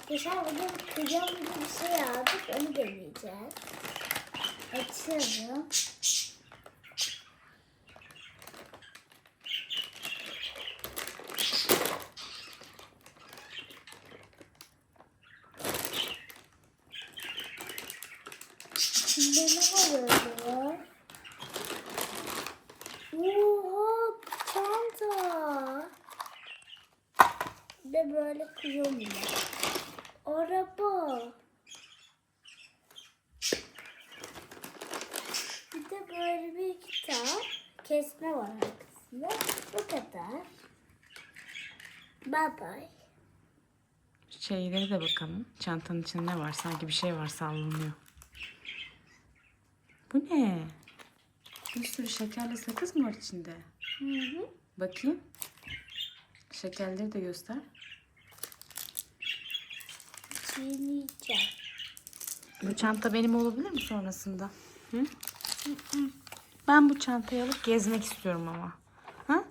Arkadaşlar bugün kıyam gibi bir şey aldık. Onu deneyeceğiz. Açıyorum. İçinde ne var öyle? Oha çanta. Bir de böyle kıyam Araba. Bir de böyle bir kitap. Kesme var arkasında. Bu kadar. Bye bye. Şeylere de bakalım. Çantanın içinde ne var? Sanki bir şey var sallanıyor. Bu ne? Bir sürü şekerli sakız mı var içinde? Hı hı. Bakayım. Şekerleri de göster. Çiğneyeceğim. Bu çanta benim olabilir mi sonrasında? Hı? Ben bu çantayı alıp gezmek istiyorum ama. Ha?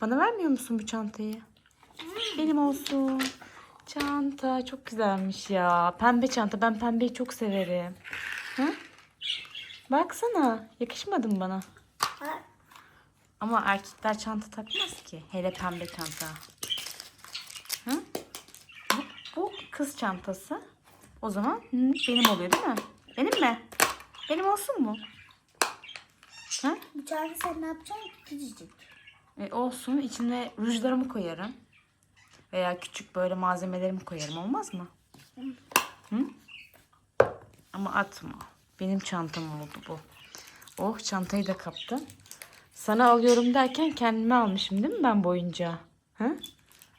Bana vermiyor musun bu çantayı? Benim olsun. Çanta çok güzelmiş ya. Pembe çanta. Ben pembeyi çok severim. Ha? Baksana. Yakışmadı mı bana? Ama erkekler çanta takmaz ki. Hele pembe çanta. Hı? Kız çantası. O zaman benim oluyor değil mi? Benim mi? Benim olsun mu? Ha? çanta sen ne yapacaksın? Küçücük. E, olsun. İçine rujlarımı koyarım. Veya küçük böyle malzemelerimi koyarım. Olmaz mı? Hı? Ama atma. Benim çantam oldu bu. Oh çantayı da kaptım. Sana alıyorum derken kendime almışım değil mi ben boyunca? Hı?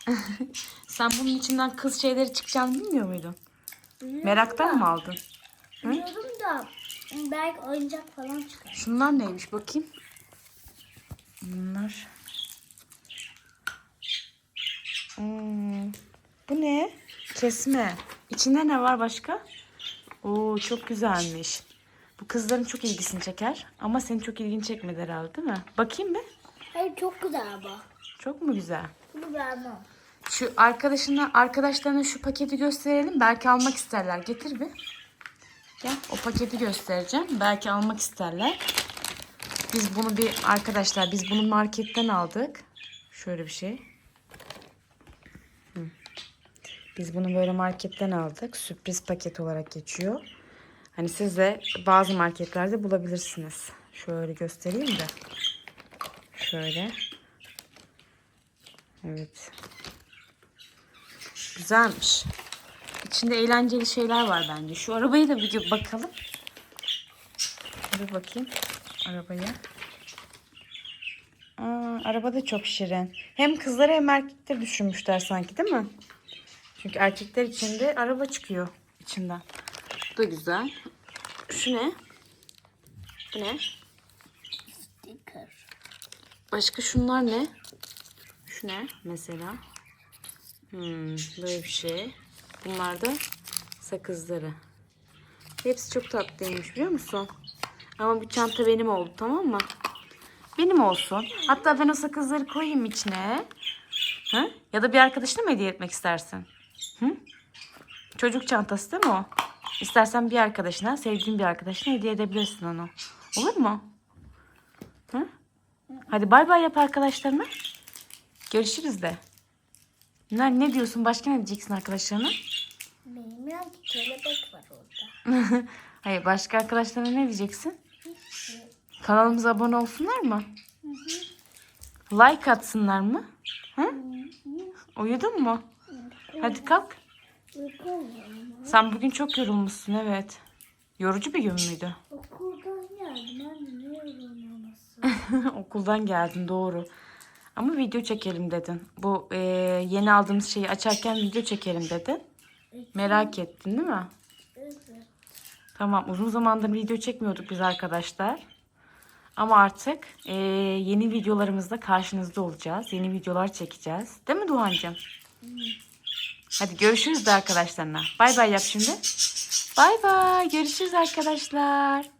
Sen bunun içinden kız şeyleri çıkacağını bilmiyor muydun? Biliyorum Meraktan da- mı aldın? Biliyorum da belki oyuncak falan çıkar. Şunlar neymiş bakayım. Bunlar. Hmm, Bu ne? Kesme. İçinde ne var başka? Oo çok güzelmiş. Bu kızların çok ilgisini çeker. Ama senin çok ilgini çekmedi herhalde değil mi? Bakayım bir. Hayır çok güzel bu. Çok mu güzel? Bunu beğenmem. Şu arkadaşına, arkadaşlarına şu paketi gösterelim. Belki almak isterler. Getir bir. Gel o paketi göstereceğim. Belki almak isterler. Biz bunu bir arkadaşlar biz bunu marketten aldık. Şöyle bir şey. Biz bunu böyle marketten aldık. Sürpriz paket olarak geçiyor. Hani siz de bazı marketlerde bulabilirsiniz. Şöyle göstereyim de. Şöyle. Evet. Güzelmiş. İçinde eğlenceli şeyler var bence. Şu arabayı da bir bakalım. Bir bakayım arabaya. Aa, araba da çok şirin. Hem kızları hem erkekleri düşünmüşler sanki değil mi? Çünkü erkekler için de araba çıkıyor içinden. Bu da güzel. Şu ne? Bu ne? Sticker. Başka şunlar ne? Şu ne mesela? Hmm, böyle bir şey. Bunlar da sakızları. Hepsi çok tatlıymış biliyor musun? Ama bu çanta benim oldu tamam mı? Benim olsun. Hatta ben o sakızları koyayım içine. Hı? Ya da bir arkadaşına mı hediye etmek istersin? Hı? Çocuk çantası değil mi o? İstersen bir arkadaşına, sevdiğin bir arkadaşına hediye edebilirsin onu. Olur mu? Hı? Hadi bay bay yap arkadaşlarına. Görüşürüz de. Ne, ne diyorsun? Başka ne diyeceksin arkadaşlarına? Bilmiyorum ki kelebek var orada. Hayır başka arkadaşlarına ne diyeceksin? Kanalımıza abone olsunlar mı? Like atsınlar mı? Hı? Uyudun mu? Hadi kalk. Sen bugün çok yorulmuşsun evet. Yorucu bir gün müydü? Okuldan geldim anne ne yorulmaması. Okuldan geldin doğru. Ama video çekelim dedin. Bu e, yeni aldığımız şeyi açarken video çekelim dedin. Merak ettin değil mi? Tamam uzun zamandır video çekmiyorduk biz arkadaşlar. Ama artık e, yeni videolarımızda karşınızda olacağız. Yeni videolar çekeceğiz. Değil mi Duhancığım? Hadi görüşürüz de arkadaşlarına. Bay bay yap şimdi. Bay bay. Görüşürüz arkadaşlar.